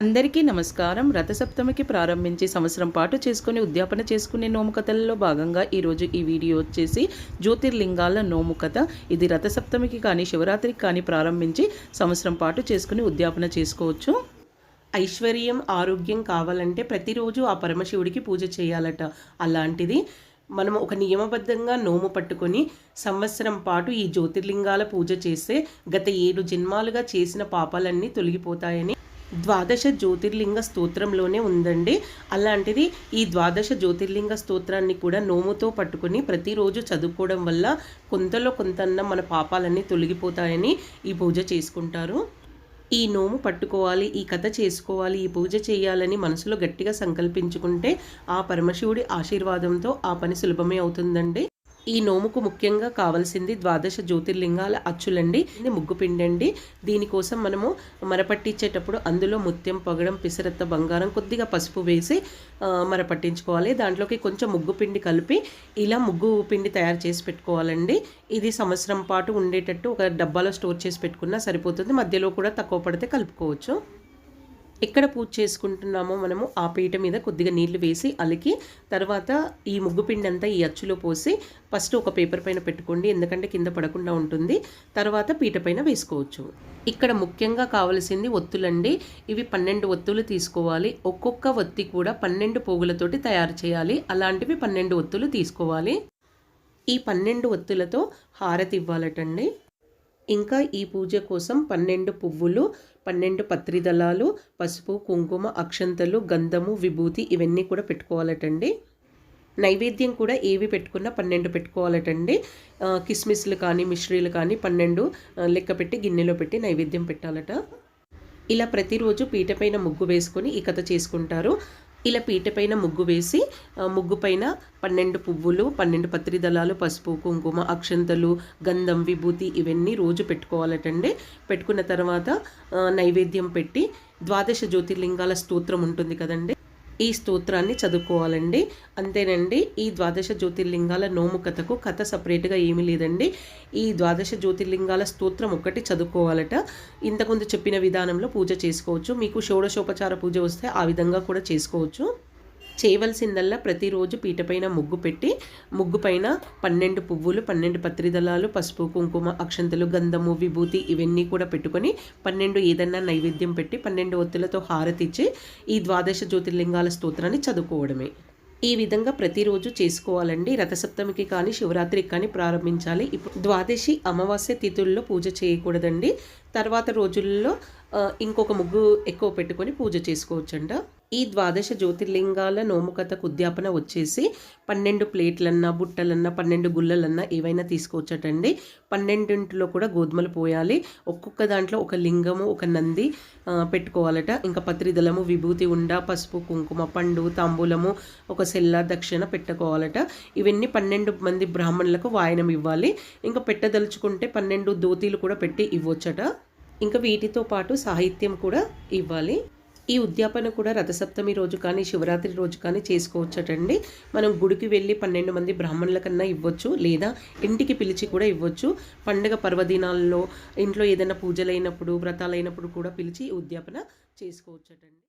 అందరికీ నమస్కారం. రథసప్తమికి ప్రారంభించి సంవత్సరం పాటు చేసుకుని ఉద్యాపన చేసుకునే నోము కథలలో భాగంగా ఈరోజు ఈ వీడియో వచ్చేసి జ్యోతిర్లింగాల నోము కథ ఇది రథసప్తమికి కానీ శివరాత్రికి కానీ ప్రారంభించి సంవత్సరం పాటు చేసుకుని ఉద్యాపన చేసుకోవచ్చు. ఐశ్వర్యం ఆరోగ్యం కావాలంటే ప్రతిరోజు ఆ పరమశివుడికి పూజ చేయాలట. అలాంటిది మనం ఒక నియమబద్ధంగా నోము పట్టుకొని సంవత్సరం పాటు ఈ జ్యోతిర్లింగాల పూజ చేస్తే గత ఏడు జన్మాలుగా చేసిన పాపాలన్నీ తొలగిపోతాయని ద్వాదశ జ్యోతిర్లింగ స్తోత్రంలోనే ఉందండి. అలాంటిది ఈ ద్వాదశ జ్యోతిర్లింగ స్తోత్రాన్ని కూడా నోముతో పట్టుకుని ప్రతిరోజు చదువుకోవడం వల్ల కొంతలో కొంతన్న మన పాపాలన్నీ తొలగిపోతాయని ఈ పూజ చేసుకుంటారు. ఈ నోము పట్టుకోవాలి ఈ కథ చేసుకోవాలి ఈ పూజ చేయాలని మనసులో గట్టిగా సంకల్పించుకుంటే ఆ పరమశివుడి ఆశీర్వాదంతో ఆ పని సులభమే అవుతుందండి. ఈ నోముకు ముఖ్యంగా కావాల్సింది ద్వాదశ జ్యోతిర్లింగాల అచ్చులండి ఇది ముగ్గు పిండండి దీనికోసం మనము మరపట్టించేటప్పుడు అందులో ముత్యం పగడం పిసరత్త బంగారం కొద్దిగా పసుపు వేసి మరపట్టించుకోవాలి. దాంట్లోకి కొంచెం ముగ్గు పిండి కలిపి ఇలా ముగ్గు పిండి తయారు చేసి పెట్టుకోవాలండి. ఇది సంవత్సరం పాటు ఉండేటట్టు ఒక డబ్బాలో స్టోర్ చేసి పెట్టుకున్నా సరిపోతుంది. మధ్యలో కూడా తక్కువ పడితే కలుపుకోవచ్చు. ఎక్కడ పూజ చేసుకుంటున్నామో మనము ఆ పీట మీద కొద్దిగా నీళ్ళు వేసి అలికి తర్వాత ఈ ముగ్గు పిండి అంతా ఈ అచ్చులో పోసి ఫస్ట్ ఒక పేపర్ పైన పెట్టుకోండి ఎందుకంటే కింద పడకుండా ఉంటుంది. తర్వాత పీట పైన వేసుకోవచ్చు. ఇక్కడ ముఖ్యంగా కావలసింది ఒత్తులండి. ఇవి పన్నెండు ఒత్తులు తీసుకోవాలి. ఒక్కొక్క ఒత్తి కూడా పన్నెండు పోగులతోటి తయారు చేయాలి. అలాంటివి పన్నెండు ఒత్తులు తీసుకోవాలి. ఈ పన్నెండు ఒత్తులతో హారతి ఇవ్వాలటండి. ఇంకా ఈ పూజ కోసం పన్నెండు పువ్వులు పన్నెండు పత్రిదళాలు పసుపు కుంకుమ అక్షంతలు గంధము విభూతి ఇవన్నీ కూడా పెట్టుకోవాలటండి. నైవేద్యం కూడా ఏవి పెట్టుకున్నా పన్నెండు పెట్టుకోవాలటండి. కిస్మిస్లు కానీ మిశ్రీలు కానీ పన్నెండు లెక్క పెట్టి గిన్నెలో పెట్టి నైవేద్యం పెట్టాలట. ఇలా ప్రతిరోజు పీటపైన ముగ్గు వేసుకొని ఈ కథ చేసుకుంటారు. ఇలా పీట పైన ముగ్గు వేసి ముగ్గు పైన పన్నెండు పువ్వులు పన్నెండు పత్రి దళాలు పసుపు కుంకుమ అక్షంతలు గంధం విభూతి ఇవన్నీ రోజు పెట్టుకోవాలటండి. పెట్టుకున్న తర్వాత నైవేద్యం పెట్టి ద్వాదశ జ్యోతిర్లింగాల స్తోత్రం ఉంటుంది కదండి. ఈ స్తోత్రాన్ని చదువుకోవాలండి. అంతేనండి ఈ ద్వాదశ జ్యోతిర్లింగాల నోము కథకు కథ సపరేట్గా ఏమీ లేదండి. ఈ ద్వాదశ జ్యోతిర్లింగాల స్తోత్రం ఒక్కటి చదువుకోవాలట. ఇంతకుముందు చెప్పిన విధానంలో పూజ చేసుకోవచ్చు. మీకు షోడశోపచార పూజ వస్తే ఆ విధంగా కూడా చేసుకోవచ్చు. చేయవలసిందల్లా ప్రతిరోజు పీటపైన ముగ్గు పెట్టి ముగ్గు పైన పన్నెండు పువ్వులు పన్నెండు పత్రిదళాలు పసుపు కుంకుమ అక్షంతలు గంధము విభూతి ఇవన్నీ కూడా పెట్టుకొని పన్నెండు ఏదన్నా నైవేద్యం పెట్టి పన్నెండు ఒత్తులతో హారతిచ్చి ఈ ద్వాదశ జ్యోతిర్లింగాల స్తోత్రాన్ని చదువుకోవడమే. ఈ విధంగా ప్రతిరోజు చేసుకోవాలండి. రథసప్తమికి కానీ శివరాత్రికి కానీ ప్రారంభించాలి. ఇప్పుడు ద్వాదశి అమావాస్య తిథుల్లో పూజ చేయకూడదండి. తర్వాత రోజుల్లో ఇంకొక ముగ్గు ఎక్కువ పెట్టుకొని పూజ చేసుకోవచ్చంట. ఈ ద్వాదశ జ్యోతిర్లింగాల నోముకథకు ఉద్యాపన వచ్చేసి పన్నెండు ప్లేట్లన్నా బుట్టలన్నా పన్నెండు గుళ్ళలన్నా ఏవైనా తీసుకొచ్చటండి. పన్నెండింటిలో కూడా గోధుమలు పోయాలి. ఒక్కొక్క దాంట్లో ఒక లింగము ఒక నంది పెట్టుకోవాలట. ఇంకా పత్రిదలము విభూతి ఉండ పసుపు కుంకుమ పండు తాంబూలము ఒక సెల్ల దక్షిణ పెట్టుకోవాలట. ఇవన్నీ పన్నెండు మంది బ్రాహ్మణులకు వాయనం ఇవ్వాలి. ఇంకా పెట్టదలుచుకుంటే పన్నెండు దోతీలు కూడా పెట్టి ఇవ్వచ్చట. ఇంకా వీటితో పాటు సాహిత్యం కూడా ఇవ్వాలి. ఈ ఉద్యాపన కూడా రథసప్తమి రోజు కానీ శివరాత్రి రోజు కానీ చేసుకోవచ్చటండి. మనం గుడికి వెళ్ళి పన్నెండు మంది బ్రాహ్మణుల కన్నా ఇవ్వచ్చు లేదా ఇంటికి పిలిచి కూడా ఇవ్వచ్చు. పండగ పర్వదినాల్లో ఇంట్లో ఏదైనా పూజలైనప్పుడు వ్రతాలైనప్పుడు కూడా పిలిచి ఉద్యాపన చేసుకోవచ్చటండి.